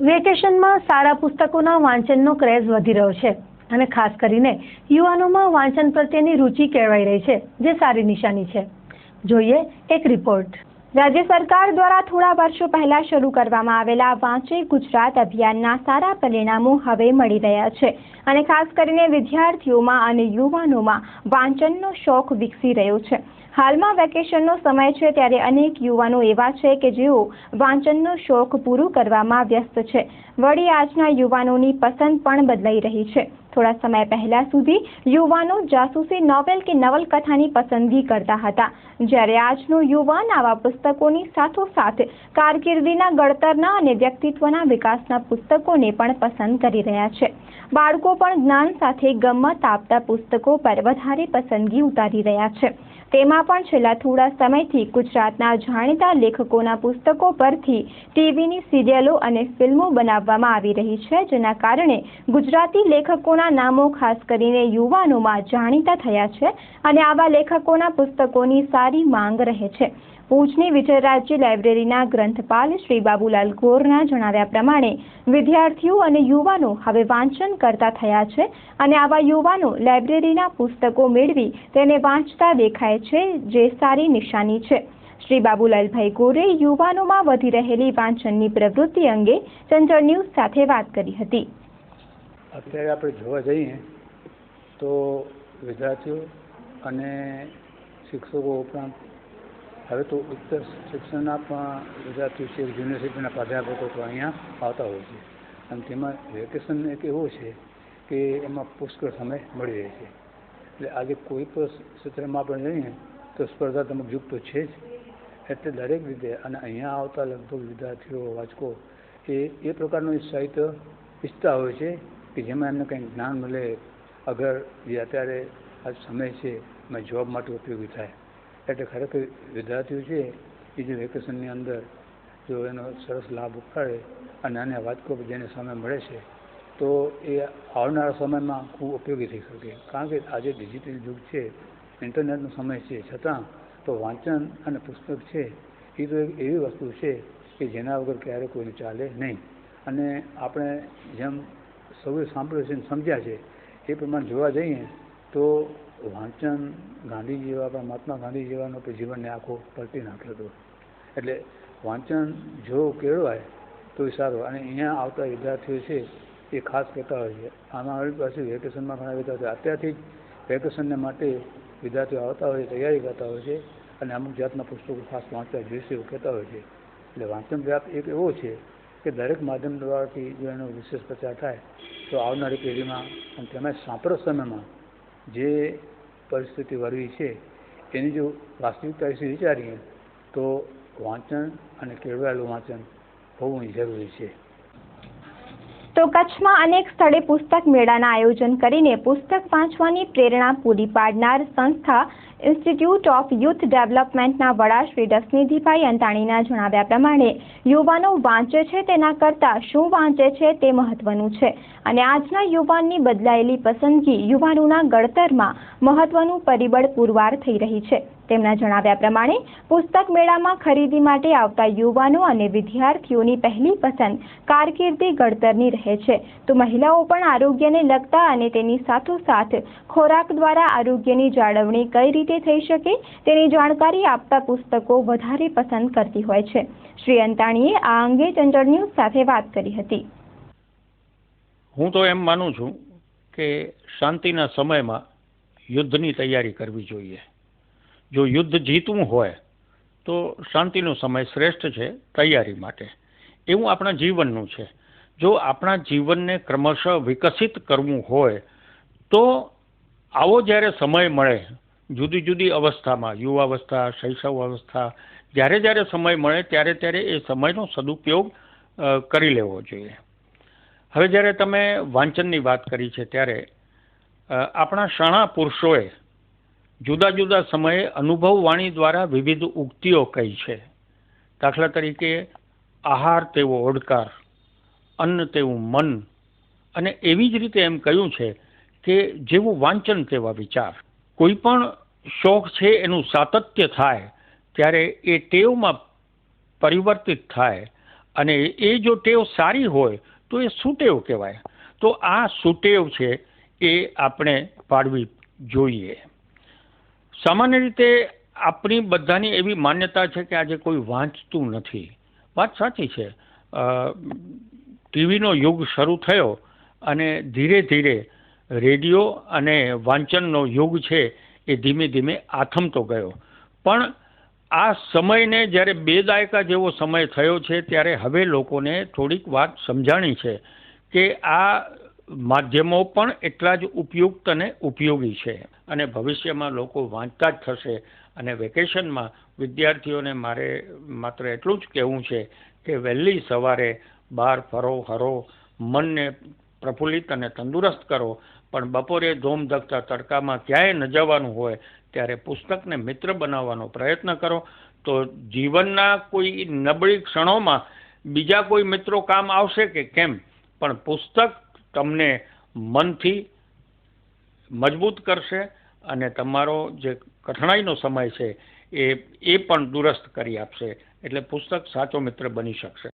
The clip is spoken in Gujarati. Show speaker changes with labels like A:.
A: વેકેશનમાં સારા પુસ્તકોના વાંચનનો ક્રેઝ વધી રહ્યો છે અને ખાસ કરીને યુવાનોમાં વાંચન પ્રત્યેની રુચિ કેળવાઈ રહી છે, જે સારી નિશાની છે. જોઈએ એક રિપોર્ટ રાજ્ય સરકાર દ્વારા થોડા વર્ષો પહેલા શરૂ કરવામાં આવેલા વાંચે ગુજરાત અભિયાનના સારા પરિણામો હવે મળી રહ્યા છે. અને ખાસ કરીને વિદ્યાર્થીઓમાં અને યુવાનોમાં વાંચનનો શોખ વિકસી રહ્યો છે. હાલમાં વેકેશનનો સમય છે ત્યારે અનેક યુવાનો એવા છે કે જેઓ વાંચનનો શોખ પૂરું કરવામાં વ્યસ્ત છે. વળી આજના યુવાનોની પસંદ પણ બદલાઈ રહી છે. થોડા સમય પહેલા સુધી યુવાનો જાસૂસી નોવેલ કે નવલકથાની પસંદગી કરતા હતા. જ્યારે આજનો યુવાન આવા પુસ્તકોની સાથોસાથ કારકિર્દીના ઘડતરના અને વ્યક્તિત્વના વિકાસના પુસ્તકોને પણ પસંદ કરી રહ્યા છે. બાળકો પણ જ્ઞાન સાથે ગમત આપતા પુસ્તકો પર વધારે પસંદગી ઉતારી રહ્યા છે. તેમાં પણ છેલ્લા થોડા સમયથી ગુજરાતના જાણીતા લેખકોના પુસ્તકો પરથી ટીવીની સિરિયલો અને ફિલ્મો બનાવવામાં આવી રહી છે, જેના કારણે ગુજરાતી લેખકોના નામો ખાસ કરીને યુવાનોમાં જાણીતા થયા છે અને આવા લેખકોના પુસ્તકોની સારી માંગ રહે છે. ભુજની વિજય રાજ્ય લાઇબ્રેરીના ગ્રંથપાલ શ્રી બાબુલાલ ગોરના જણાવ્યા પ્રમાણે, વિદ્યાર્થીઓ અને યુવાનો હવે વાંચન કરતા થયા છે અને આવા યુવાનો લાઇબ્રેરીના પુસ્તકો મેળવી તેને વાંચતા દેખાય છે, જે સારી નિશાની છે. શ્રી બાબુલાલભાઈ ગોરે યુવાનોમાં વધી રહેલી વાંચનની પ્રવૃત્તિ અંગે ચંચળ ન્યૂઝ સાથે વાત કરી હતી.
B: અત્યારે આપણે જોવા જઈએ તો વિદ્યાર્થીઓ અને શિક્ષકો ઉપરાંત હવે તો ઉચ્ચ શિક્ષણના પણ વિદ્યાર્થીઓ છે, યુનિવર્સિટીના પ્રાધ્યાપકો તો અહીંયા આવતા હોય છે. અને તેમાં વેકેશન એક એવો છે કે એમાં પુષ્કળ સમય મળી રહે છે. એટલે આજે કોઈ પણ ક્ષેત્રમાં આપણે લઈએ તો સ્પર્ધાત્મક યુગ તો છે જ. એટલે દરેક રીતે અને અહીંયા આવતા લગભગ વિદ્યાર્થીઓ, વાચકો, એ એ પ્રકારનું સાહિત્ય ઈચ્છતા હોય છે કે જેમાં એમને કંઈક જ્ઞાન મળે. અગર જે અત્યારે આ સમય છે, એમાં જોબ માટે ઉપયોગી થાય. એટલે ખરેખર વિદ્યાર્થીઓ છે, એ જે વેકેશનની અંદર જો એનો સરસ લાભ ઉઠાડે અને આને વાચકો જેને સમય મળે છે તો એ આવનારા સમયમાં ખૂબ ઉપયોગી થઈ શકે. કારણ કે આજે ડિજિટલ યુગ છે, ઇન્ટરનેટનો સમય છે, છતાં તો વાંચન અને પુસ્તક છે, એ તો એક એવી વસ્તુ છે કે જેના વગર ક્યારે કોઈને ચાલે નહીં. અને આપણે જેમ સૌએ સાંભળ્યું છે સમજ્યા છે, એ પ્રમાણે જોવા જઈએ તો વાંચન ગાંધીજી જેવા પણ મહાત્મા ગાંધી જેવાનો જીવનને આખો પલટી નાખ્યો હતો. એટલે વાંચન જો કેળવાય તો એ સારું. અને અહીંયા આવતા વિદ્યાર્થીઓ છે એ ખાસ કહેતા હોય છે. આમાં અમારી પાસે વેકેશનમાં ઘણા વિદ્યાર્થીઓ અત્યારથી જ વેકેશનને માટે વિદ્યાર્થીઓ આવતા હોય તૈયારી કરતા હોય છે અને અમુક જાતના પુસ્તકો ખાસ વાંચવા જોઈશે એવું કહેતા હોય છે. એટલે વાંચન વ્યાપ એક એવો છે કે દરેક માધ્યમ દ્વારાથી જો એનો વિશેષ પ્રચાર થાય, તો આવનારી પેઢીમાં અને તેમાં સાંપ્રત સમયમાં જે પરિસ્થિતિ વરવી છે, એની જો વાસ્તવિકતા વિશે વિચારીએ, તો વાંચન અને કેળવાયેલું વાંચન હોવું જરૂરી છે.
A: તો કચ્છમાં અનેક સ્થળે પુસ્તક મેળાના આયોજન કરીને પુસ્તક વાંચવાની પ્રેરણા પૂરી પાડનાર સંસ્થા ઇન્સ્ટિટ્યૂટ ઓફ યુથ ડેવલપમેન્ટના વડા શ્રી દસનિધિભાઈ અંતાણીના જણાવ્યા પ્રમાણે, યુવાનો વાંચે છે તેના કરતાં શું વાંચે છે તે મહત્વનું છે. અને આજના યુવાનની બદલાયેલી પસંદગી યુવાનોના ઘડતરમાં મહત્વનું પરિબળ પુરવાર થઈ રહી છે. તેમના જણાવ્યા પ્રમાણે, પુસ્તક મેળામાં ખરીદી માટે આવતા યુવાનો અને વિદ્યાર્થીઓની પહેલી પસંદ કારકિર્દી ઘડતરની રહે છે. તો મહિલાઓ પણ આરોગ્યને લગતા અને તેની સાથોસાથ ખોરાક દ્વારા આરોગ્યની જાળવણી કઈ રીતે થઈ શકે તેની જાણકારી આપતા પુસ્તકો વધારે પસંદ કરતી હોય છે. શ્રી અંતાણીએ આ અંગે ચંચળ ન્યૂઝ સાથે વાત કરી હતી.
C: હું તો એમ માનું છું કે શાંતિના સમયમાં યુદ્ધની તૈયારી કરવી જોઈએ. જો યુદ્ધ જીતવું હોય, તો શાંતિનો સમય શ્રેષ્ઠ છે તૈયારી માટે. એવું આપણા જીવનનું છે. જો આપણા જીવનને ક્રમશઃ વિકસિત કરવું હોય, તો આવો જ્યારે સમય મળે, જુદી જુદી અવસ્થામાં, યુવાવસ્થા શૈશવ અવસ્થા જ્યારે જ્યારે સમય મળે, ત્યારે ત્યારે એ સમયનો સદુપયોગ કરી લેવો જોઈએ. હવે જ્યારે તમે વાંચનની વાત કરી છે, ત્યારે આપણા શાણા પુરુષોએ જુદા જુદા સમયે અનુભવ વાણી દ્વારા વિવિધ ઉક્તિઓ કહી છે. દાખલા તરીકે, આહાર તેવો ઓડકાર, અન્ન તેવું મન, અને એવી જ રીતે એમ કહ્યું છે કે જેવું વાંચન તેવા વિચાર. કોઈ પણ શોખ છે એનું સાતત્ય થાય, ત્યારે એ ટેવમાં પરિવર્તિત થાય, અને એ જો ટેવ સારી હોય, તો એ સુટેવ કહેવાય. તો આ સુટેવ છે એ આપણે પાડવી જોઈએ. સામાન્ય રીતે આપણી બધાની એવી માન્યતા છે કે આજે કોઈ વાંચતું નથી. વાત સાચી છે. ટીવીનો યુગ શરૂ થયો અને ધીરે ધીરે રેડિયો અને વાંચનનો યુગ છે એ ધીમે ધીમે આથમતો ગયો. પણ આ સમયને જ્યારે બે દાયકા જેવો સમય થયો છે ત્યારે હવે લોકોને થોડીક વાત સમજાણી છે કે આ માધ્યમો પણ એટલા જ ઉપયુક્ત અને ઉપયોગી છે. અને ભવિષ્યમાં લોકો વાંચતા જ થશે. અને વેકેશનમાં વિદ્યાર્થીઓને મારે માત્ર એટલું જ કહેવું છે કે વહેલી સવારે બહાર ફરો, હરો, મનને પ્રફુલ્લિત અને તંદુરસ્ત કરો. પણ બપોરે ધોમ ધકતા તડકામાં ક્યાંય ન જવાનું હોય, ત્યારે પુસ્તકને મિત્ર બનાવવાનો પ્રયત્ન કરો. તો જીવનના કોઈ નબળી ક્ષણોમાં બીજા કોઈ મિત્રો કામ આવશે કે કેમ? પણ પુસ્તક તમને મનથી મજબૂત કરશે અને તમારો જે કઠણાઈનો સમય છે એ એ પણ દુરસ્ત કરી આપશે. એટલે પુસ્તક સાચો મિત્ર બની શકશે.